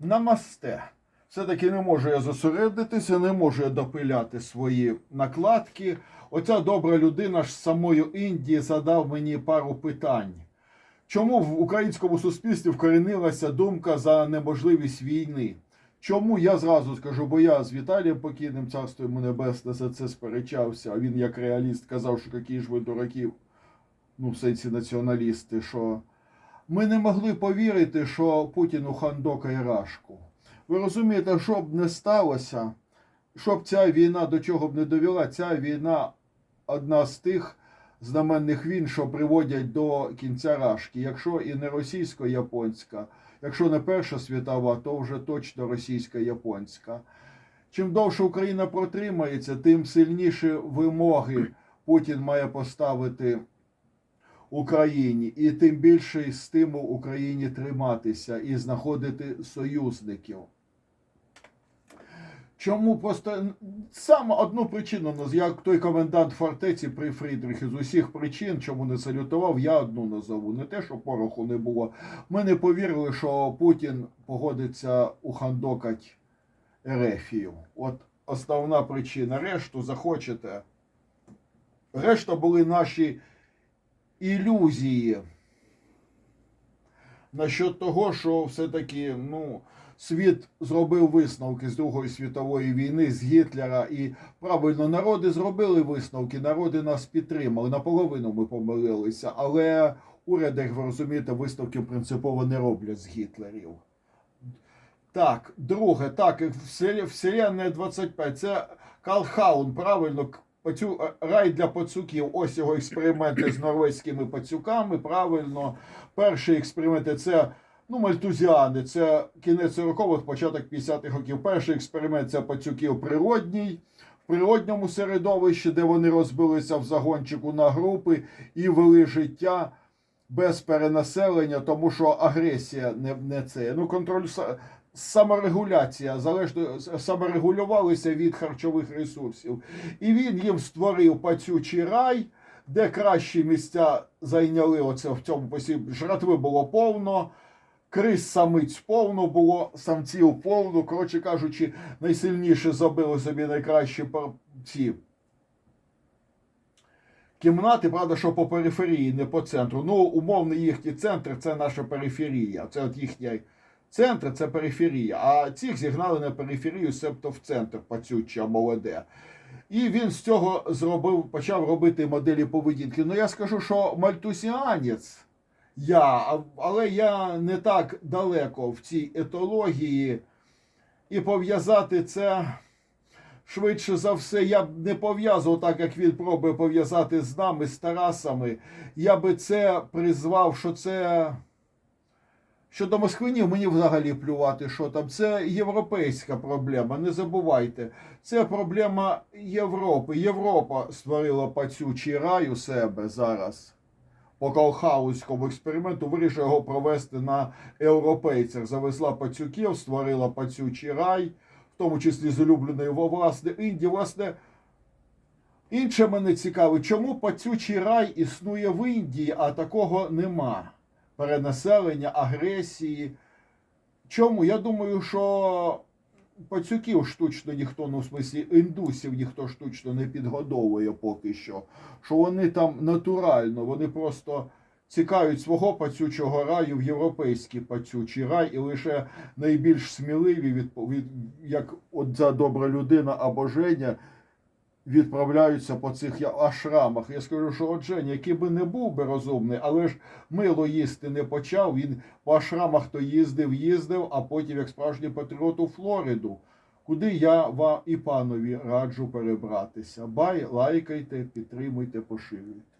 Намасте. Все-таки не можу я зосередитися, не можу я допиляти свої накладки. Оця добра людина ж з самої Індії задав мені пару питань. Чому в українському суспільстві вкоренилася думка за неможливість війни? Чому я зразу скажу, бо я з Віталієм покійним царство йому небесне за це сперечався. А він як реаліст казав, що які ж ви дураки, ну в сенсі націоналісти, що ми не могли повірити, що Путін ухандокає Рашку. Ви розумієте, що б не сталося, щоб ця війна до чого б не довела, ця війна одна з тих знаменних війн, що приводять до кінця Рашки. Якщо і не російсько-японська, якщо не Перша світова, то вже точно російсько-японська. Чим довше Україна протримається, тим сильніші вимоги Путін має поставити Україні, і тим більший стимул Україні триматися і знаходити союзників. Чому просто саме одну причину, наз- як той комендант фортеці при Фрідрихі, з усіх причин, чому не салютував, я одну назову. Не те, що пороху не було. Ми не повірили, що Путін погодиться ухандокать Ерефію. От основна причина. Решту захочете. Решта були наші ілюзії насчет того, що все-таки ну, світ зробив висновки з Другої світової війни, з Гітлера, і правильно народи зробили висновки, народи нас підтримали. Наполовину ми помилилися, але уряди, як ви розумієте, висновків принципово не роблять з Гітлерів. Так, друге, так, Вселенная 25. Це Калхаун, правильно. Пацю, е, рай для пацюків. Ось його експерименти з норвезькими пацюками. Правильно. Перший експеримент це ну, мальтузіани. Це кінець 40-х, початок 50-х років. Перший експеримент це пацюків природній. В природньому середовищі, де вони розбилися в загончику на групи і вели життя без перенаселення, тому що агресія не, не це. Ну, контроль саморегуляція залежно саморегулювалися від харчових ресурсів. І він їм створив пацючий рай, де кращі місця зайняли оце в цьому посіб. Жратви було повно. Крис самиць повно було, самців повно. Коротше кажучи, найсильніше забили собі найкращі пар- ці кімнати, правда, що по периферії, не по центру. Ну, умовний їхній центр це наша периферія. Це от їхній центр, це периферія. А цих зігнали на периферію, себто в центр пацюче, молоде. І він з цього зробив, почав робити моделі поведінки. Ну я скажу, що мальтусіанець я, але я не так далеко в цій етології, і пов'язати це швидше за все, я б не пов'язував так, як він пробує пов'язати з нами, з Тарасами. Я би це призвав, що це. Щодо Москвинів, мені взагалі плювати, що там. Це європейська проблема. Не забувайте. Це проблема Європи. Європа створила пацючий рай у себе зараз. По Калхаузькому експерименту вирішила його провести на європейцях. Завезла пацюків, створила пацючий рай, в тому числі з улюбленої власне Індії. Власне, інше мене цікавить, чому пацючий рай існує в Індії, а такого нема перенаселення, агресії. Чому? Я думаю, що пацюків штучно ніхто, ну в смислі індусів ніхто штучно не підгодовує поки що. Що вони там натурально, вони просто цікають свого пацючого раю в європейський пацючий рай, і лише найбільш сміливі, від, від, як от ця добра людина або Женя, відправляються по цих ашрамах. Я скажу, що от який би не був би розумний, але ж мило їсти не почав. Він по ашрамах то їздив, їздив, а потім, як справжній патріот, у Флориду. Куди я вам і панові раджу перебратися. Бай, лайкайте, підтримуйте, поширюйте.